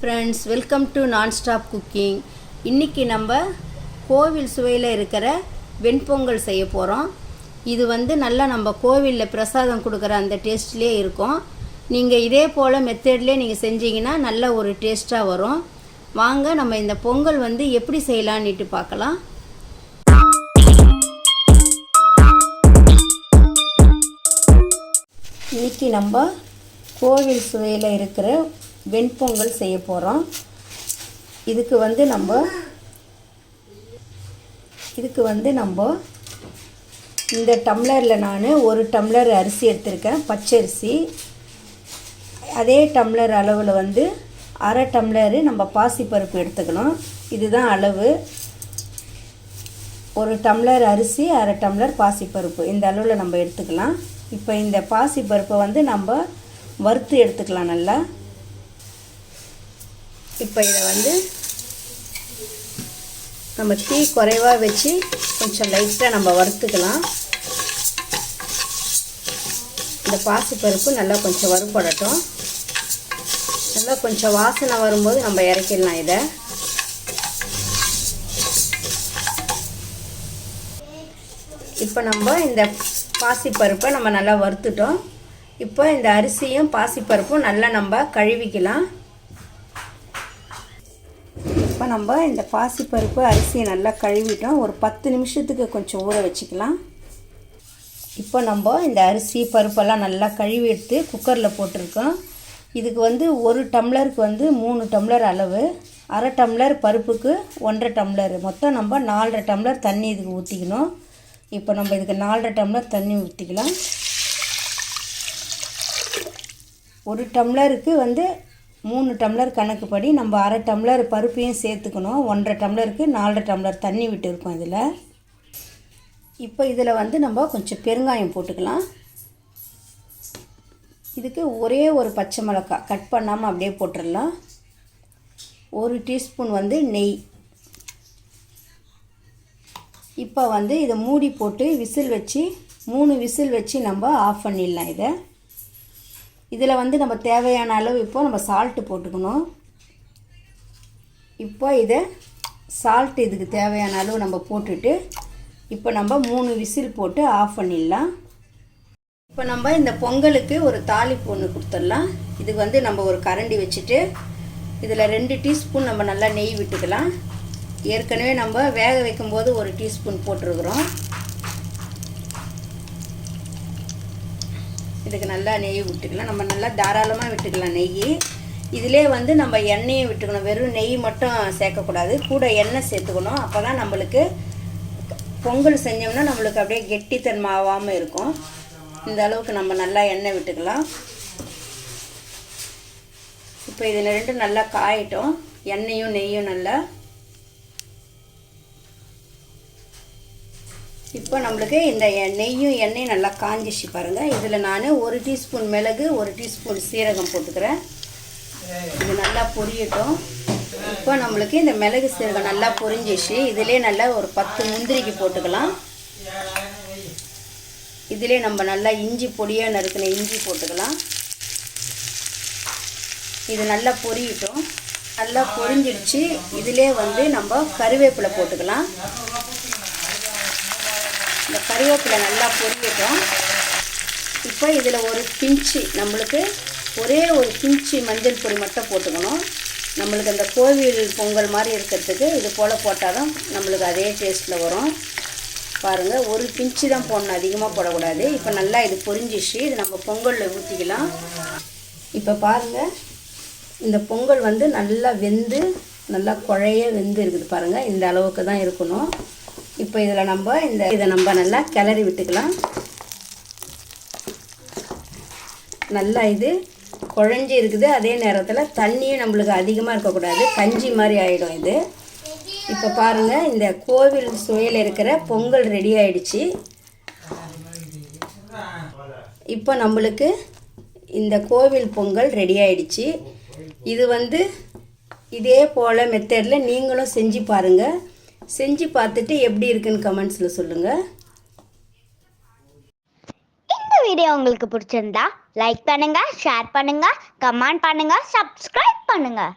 Friends welcome to non stop cooking இன்றைக்கி நம்ம கோவில் சுவையில் இருக்கிற வெண்பொங்கல் செய்ய போகிறோம் இது வந்து நல்லா நம்ம கோவிலில் பிரசாதம் கொடுக்குற அந்த டேஸ்ட்லேயே இருக்கும். நீங்கள் இதே போல் மெத்தட்லேயே நீங்கள் செஞ்சீங்கன்னா நல்ல ஒரு டேஸ்ட்டாக வரும். வாங்க நம்ம இந்த பொங்கல் வந்து எப்படி செய்யலான்னுட்டு பார்க்கலாம். இன்றைக்கி நம்ம கோவில் சுவையில் இருக்கிற வெண்பொங்கல் செய்ய போகிறோம் இதுக்கு வந்து நம்ம இதுக்கு வந்து நம்ம இந்த டம்ளரில் நான் ஒரு டம்ளர் அரிசி எடுத்திருக்கேன் பச்சரிசி அதே டம்ளர் அளவில் வந்து அரை டம்ளரு நம்ம பாசிப்பருப்பு எடுத்துக்கணும். இதுதான் அளவு. ஒரு டம்ளர் அரிசி அரை டம்ளர் பாசிப்பருப்பு. இந்த அளவில் நம்ம எடுத்துக்கலாம். இப்போ இந்த பாசிப்பருப்பை வந்து நம்ம வறுத்து எடுத்துக்கலாம் நல்லா. இப்போ இதை வந்து நம்ம தீ குறைவாக வச்சு கொஞ்சம் லைட்டாக நம்ம வறுத்துக்கலாம். இந்த பாசிப்பருப்பு நல்லா கொஞ்சம் வறுபடட்டும். நல்லா கொஞ்சம் வாசனை வரும்போது நம்ம இறக்கிடலாம் இதை. இப்போ நம்ம இந்த பாசிப்பருப்பை நம்ம நல்லா வறுத்துட்டோம். இப்போ இந்த அரிசியும் பாசிப்பருப்பும் நல்லா நம்ம கழுவிக்கலாம். இப்போ நம்ம இந்த பாசிப்பருப்பு அரிசியை நல்லா கழுவிட்டோம். ஒரு பத்து நிமிஷத்துக்கு கொஞ்சம் ஊற வச்சுக்கலாம். இப்போ நம்ம இந்த அரிசி பருப்பெல்லாம் நல்லா கழுவி எடுத்து குக்கரில் போட்டிருக்கோம். இதுக்கு வந்து ஒரு டம்ளருக்கு வந்து மூணு டம்ளர் அளவு. அரை டம்ளர் பருப்புக்கு ஒன்றரை டம்ளர். மொத்தம் நம்ம நாலரை டம்ளர் தண்ணி இதுக்கு ஊற்றிக்கணும் இப்போ நம்ம இதுக்கு நாலரை டம்ளர் தண்ணி ஊற்றிக்கலாம் ஒரு டம்ளருக்கு வந்து மூணு டம்ளர் கணக்குப்படி நம்ம அரை டம்ளர் பருப்பையும் சேர்த்துக்கணும். ஒன்றரை டம்ளருக்கு நாலரை டம்ளர் தண்ணி விட்டுருக்கோம் இதில். இப்போ இதில் வந்து நம்ம கொஞ்சம் பெருங்காயம் போட்டுக்கலாம். இதுக்கு ஒரே ஒரு பச்சை மிளகாய் கட் பண்ணாமல் அப்படியே போட்டுடலாம் ஒரு டீஸ்பூன் வந்து நெய். இப்போ வந்து இதை மூடி போட்டு விசில் வச்சு மூணு விசில் வச்சு நம்ம ஆஃப் பண்ணிடலாம் இதை. இதில் வந்து நம்ம தேவையான அளவு இப்போ நம்ம சால்ட்டு போட்டுக்கணும். இப்போ இதை சால்ட் இதுக்கு தேவையான அளவு நம்ம போட்டுட்டு இப்போ நம்ம மூணு விசில் போட்டு ஆஃப் பண்ணிடலாம். இப்போ நம்ம இந்த பொங்கலுக்கு ஒரு தாளிப்பு ஒன்று கொடுத்துடலாம். இதுக்கு வந்து நம்ம ஒரு கரண்டி வச்சுட்டு இதில் ரெண்டு டீஸ்பூன் நம்ம நல்லா நெய் விட்டுக்கலாம். ஏற்கனவே நம்ம வேக வைக்கும்போது ஒரு டீஸ்பூன் போட்டிருக்கிறோம். இதுக்கு நல்லா நெய் விட்டுக்கலாம். நம்ம நல்லா தாராளமாக விட்டுக்கலாம் நெய். இதிலே வந்து நம்ம எண்ணெயும் விட்டுக்கணும். வெறும் நெய் மட்டும் சேர்க்கக்கூடாது. கூட எண்ணெய் சேர்த்துக்கணும். அப்போ தான் நம்மளுக்கு பொங்கல் செஞ்சோம்னா நம்மளுக்கு அப்படியே கெட்டித்தன்மாவாமல் இருக்கும். இந்த அளவுக்கு நம்ம நல்லா எண்ணெய் விட்டுக்கலாம். இப்போ இது ரெண்டும் நல்லா காயிட்டோம். எண்ணெயும் நெய்யும் நல்லா இப்போ நம்மளுக்கு இந்த நெய்யும் எண்ணெயும் நல்லா காஞ்சிச்சு பாருங்கள் இதில் நான் ஒரு டீஸ்பூன் மிளகு ஒரு டீஸ்பூன் சீரகம் போட்டுக்கிறேன். இது நல்லா பொரியட்டும். இப்போ நம்மளுக்கு இந்த மிளகு சீரகம் நல்லா பொரிஞ்சிச்சு இதிலே நல்லா ஒரு பத்து முந்திரிக்கு போட்டுக்கலாம். இதிலே நம்ம நல்லா இஞ்சி பொடியாக நறுக்கின இஞ்சி போட்டுக்கலாம். இது நல்லா பொரியட்டும். நல்லா பொரிஞ்சிடுச்சு இதிலே வந்து நம்ம கருவேப்பிலை போட்டுக்கலாம். இந்த கருவேப்பிலை நல்லா பொரியட்டும். இப்போ இதில் ஒரு பிஞ்சு நம்மளுக்கு ஒரே ஒரு பிஞ்சு மஞ்சள் பொடி மட்டும் போட்டுக்கணும். நம்மளுக்கு அந்த கோவில் பொங்கல் மாதிரி இருக்கிறதுக்கு இது போல் போட்டால் தான் நம்மளுக்கு அதே டேஸ்ட்டில் வரும். பாருங்கள் ஒரு பிஞ்சு தான் போடணும் அதிகமாக போடக்கூடாது. இப்போ நல்லா இது பொரிஞ்சிச்சு இது நம்ம பொங்கலில் ஊற்றிக்கலாம் இப்போ பாருங்கள் இந்த பொங்கல் வந்து நல்லா வெந்து நல்லா குழைய வெந்து இருக்குது பாருங்கள் இந்த அளவுக்கு தான் இருக்கணும். இப்போ இதில் நம்ம இந்த இதை நம்ம நல்லா கிளறி விட்டுக்கலாம். நல்லா இது குழஞ்சி இருக்குது. அதே நேரத்தில் தண்ணியும் நம்மளுக்கு அதிகமாக இருக்கக்கூடாது. கஞ்சி மாதிரி ஆகிடும் இது. இப்போ பாருங்கள் இந்த கோவில் சுவையில் இருக்கிற பொங்கல் ரெடி ஆயிடுச்சு. இப்போ நம்மளுக்கு இந்த கோவில் பொங்கல் ரெடி ஆயிடுச்சு. இது வந்து இதே போல் மெத்தடில் நீங்களும் செஞ்சு பாருங்கள் செஞ்சு பார்த்துட்டு எப்படி இருக்குன்னு கமெண்ட்ஸில் சொல்லுங்கள் இந்த வீடியோ உங்களுக்கு பிடிச்சிருந்தா லைக் பண்ணுங்கள் ஷேர் பண்ணுங்கள் கமெண்ட் பண்ணுங்கள் சப்ஸ்கிரைப் பண்ணுங்கள்